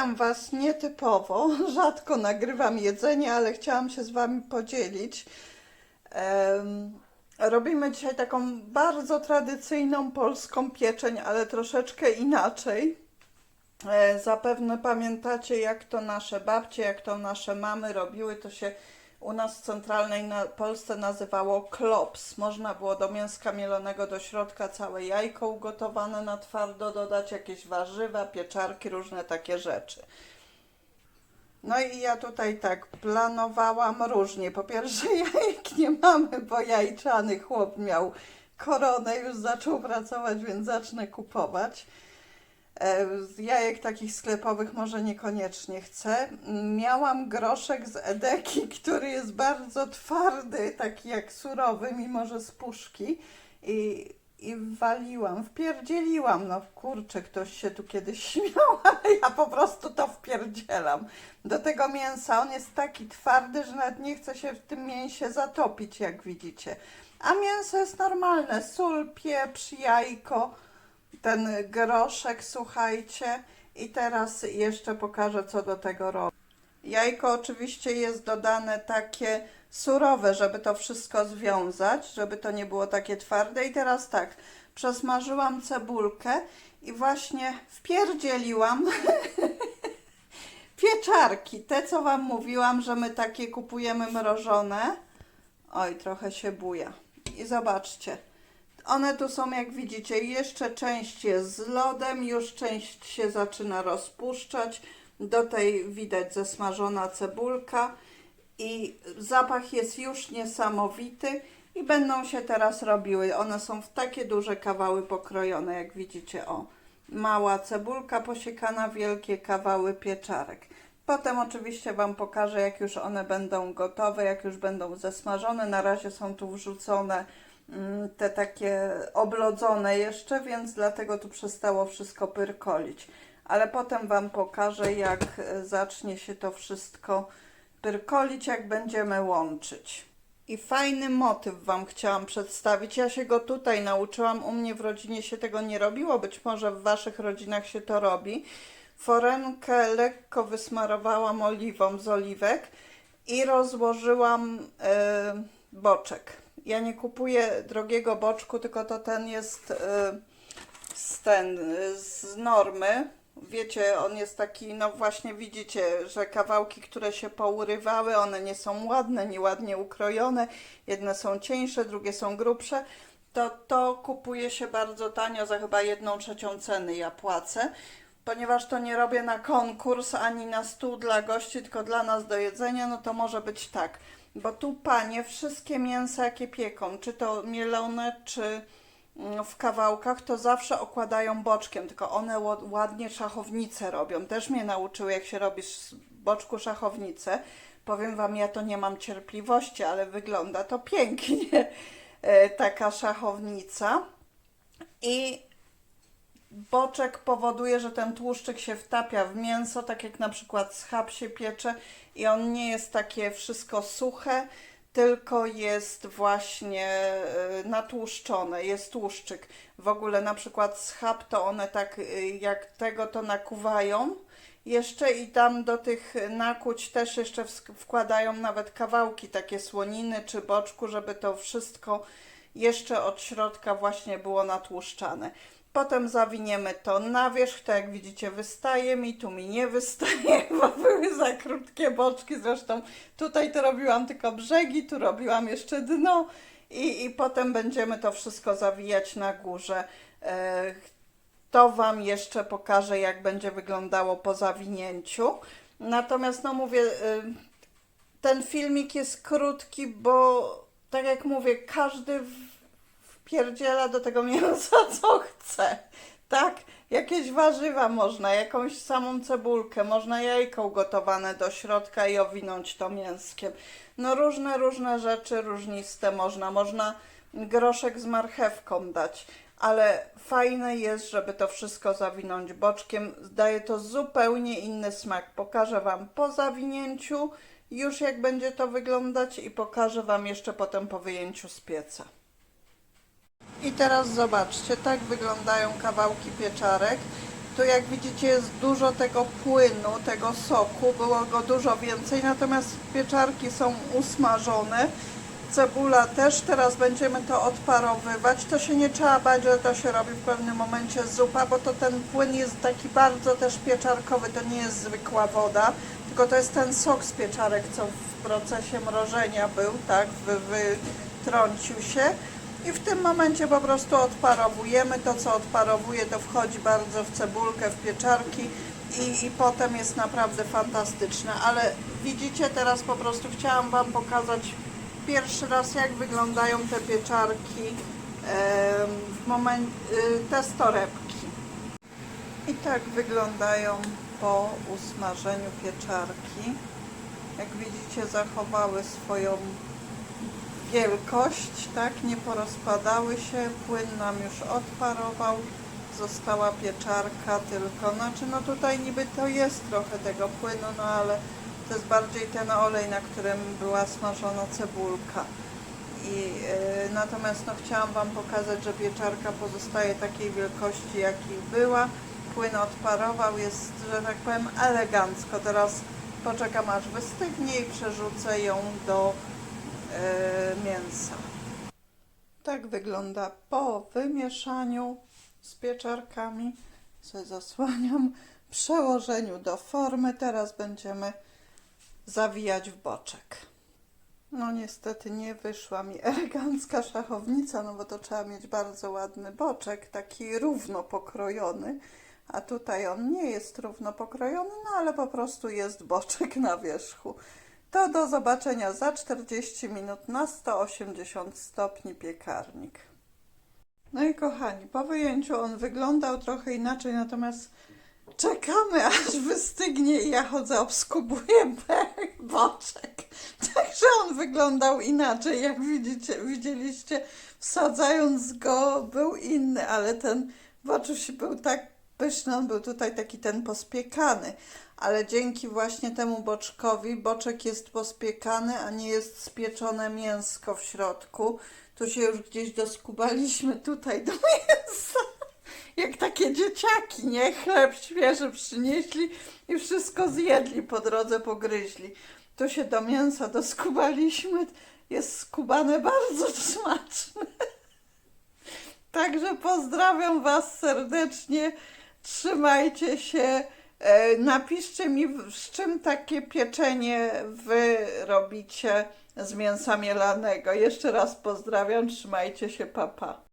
Witam Was nietypowo. Rzadko nagrywam jedzenie, ale chciałam się z Wami podzielić. Robimy dzisiaj taką bardzo tradycyjną polską pieczeń, ale troszeczkę inaczej. E, Zapewne pamiętacie, jak to nasze babcie, jak to nasze mamy robiły. To się u nas w centralnej na Polsce nazywało klops. Można było do mięska mielonego do środka całe jajko ugotowane na twardo, dodać jakieś warzywa, pieczarki, różne takie rzeczy. No i ja tutaj tak planowałam różnie. Po pierwsze jajek nie mamy, bo jajczany chłop miał koronę, już zaczął pracować, więc zacznę kupować. E, Z jajek takich sklepowych może niekoniecznie chcę. Miałam groszek z Edeki, który jest bardzo twardy, taki jak surowy, mimo że z puszki. I, i waliłam, wpierdzieliłam. No kurczę, ktoś się tu kiedyś śmiał, ale ja po prostu to wpierdzielam. Do tego mięsa on jest taki twardy, że nawet nie chce się w tym mięsie zatopić, jak widzicie. A mięso jest normalne, sól, pieprz, jajko ten groszek, słuchajcie. I teraz jeszcze pokażę, co do tego robię. Jajko oczywiście jest dodane takie surowe, żeby to wszystko związać, żeby to nie było takie twarde. I teraz tak, przesmażyłam cebulkę i właśnie wpierdzieliłam pieczarki. Te, co Wam mówiłam, że my takie kupujemy mrożone. Oj, trochę się buja. I zobaczcie. One tu są, jak widzicie, jeszcze część jest z lodem, już część się zaczyna rozpuszczać. Do tej widać zesmażona cebulka i zapach jest już niesamowity i będą się teraz robiły. One są w takie duże kawały pokrojone, jak widzicie, o. Mała cebulka posiekana, wielkie kawały pieczarek. Potem oczywiście Wam pokażę, jak już one będą gotowe, jak już będą zesmażone. Na razie są tu wrzucone te takie oblodzone jeszcze, więc dlatego tu przestało wszystko pyrkolić. Ale potem Wam pokażę, jak e, zacznie się to wszystko pyrkolić, jak będziemy łączyć. I fajny motyw Wam chciałam przedstawić. Ja się go tutaj nauczyłam. U mnie w rodzinie się tego nie robiło. Być może w Waszych rodzinach się to robi. Forenkę lekko wysmarowałam oliwą z oliwek i rozłożyłam e, boczek. Ja nie kupuję drogiego boczku, tylko to ten jest e, z, ten, z normy. Wiecie, on jest taki, no właśnie widzicie, że kawałki, które się pourywały, one nie są ładne, nieładnie ukrojone. Jedne są cieńsze, drugie są grubsze. To to kupuje się bardzo tanio, za chyba jedną trzecią ceny ja płacę. Ponieważ to nie robię na konkurs ani na stół dla gości, tylko dla nas do jedzenia, no to może być tak. Bo tu panie wszystkie mięsa, jakie pieką, czy to mielone, czy mm, w kawałkach, to zawsze okładają boczkiem, tylko one ładnie szachownicę robią. Też mnie nauczyły, jak się robi z boczku szachownicę. Powiem Wam, ja to nie mam cierpliwości, ale wygląda to pięknie, e, taka szachownica. I boczek powoduje, że ten tłuszczyk się wtapia w mięso, tak jak na przykład schab się piecze i on nie jest takie wszystko suche, tylko jest właśnie y, natłuszczone, jest tłuszczyk. W ogóle na przykład schab to one tak y, jak tego to nakuwają jeszcze i tam do tych nakuć też jeszcze wkładają nawet kawałki takie słoniny czy boczku, żeby to wszystko jeszcze od środka właśnie było natłuszczane. Potem zawiniemy to na wierzch, to jak widzicie wystaje mi, tu mi nie wystaje, bo były za krótkie boczki, zresztą tutaj to robiłam tylko brzegi, tu robiłam jeszcze dno i, i potem będziemy to wszystko zawijać na górze. E, to Wam jeszcze pokażę, jak będzie wyglądało po zawinięciu. Natomiast, no mówię, y, ten filmik jest krótki, bo tak jak mówię, każdy wpierdziela do tego mięsa co chce. Tak? Jakieś warzywa można, jakąś samą cebulkę, można jajko ugotowane do środka i owinąć to mięskiem. No różne, różne rzeczy różniste można. Można groszek z marchewką dać, ale fajne jest, żeby to wszystko zawinąć boczkiem. Daje to zupełnie inny smak. Pokażę Wam po zawinięciu już jak będzie to wyglądać i pokażę Wam jeszcze potem po wyjęciu z pieca. I teraz zobaczcie, tak wyglądają kawałki pieczarek. Tu jak widzicie jest dużo tego płynu, tego soku, było go dużo więcej, natomiast pieczarki są usmażone. Cebula też, teraz będziemy to odparowywać. To się nie trzeba bać, że to się robi w pewnym momencie zupa, bo to ten płyn jest taki bardzo też pieczarkowy, to nie jest zwykła woda, tylko to jest ten sok z pieczarek, co w procesie mrożenia był, tak, wy, wytrącił się. I w tym momencie po prostu odparowujemy. To, co odparowuje, to wchodzi bardzo w cebulkę, w pieczarki i, i potem jest naprawdę fantastyczne. Ale widzicie, teraz po prostu chciałam Wam pokazać pierwszy raz, jak wyglądają te pieczarki w moment, y, te torebki. I tak wyglądają po usmażeniu pieczarki. Jak widzicie, zachowały swoją wielkość, tak, nie porozpadały się, płyn nam już odparował, została pieczarka tylko, znaczy no tutaj niby to jest trochę tego płynu, no ale to jest bardziej ten olej, na którym była smażona cebulka. I y, natomiast no, chciałam Wam pokazać, że pieczarka pozostaje takiej wielkości, jakiej była. Płyn odparował, jest, że tak powiem, elegancko. Teraz poczekam aż wystygnie i przerzucę ją do mięsa. Tak wygląda po wymieszaniu z pieczarkami. Co zasłaniam. Przełożeniu do formy. Teraz będziemy zawijać w boczek. No niestety nie wyszła mi elegancka szachownica, no bo to trzeba mieć bardzo ładny boczek, taki równo pokrojony, a tutaj on nie jest równo pokrojony, no ale po prostu jest boczek na wierzchu. To do zobaczenia za 40 minut na 180 stopni piekarnik. No i kochani, po wyjęciu on wyglądał trochę inaczej, natomiast czekamy aż wystygnie i ja chodzę, obskubuję boczek. Także on wyglądał inaczej, jak widzicie, widzieliście, wsadzając go był inny, ale ten boczuś był tak pyszny, on był tutaj taki ten pospiekany, ale dzięki właśnie temu boczkowi boczek jest pospiekany, a nie jest spieczone mięsko w środku. Tu się już gdzieś doskubaliśmy tutaj do mięsa jak takie dzieciaki, nie? Chleb świeży przynieśli i wszystko zjedli po drodze, pogryźli. Tu się do mięsa doskubaliśmy, jest skubane bardzo smaczne. Także pozdrawiam Was serdecznie, trzymajcie się. E, Napiszcie mi, z czym takie pieczenie Wy robicie z mięsa mielanego. Jeszcze raz pozdrawiam, trzymajcie się, papa. Pa.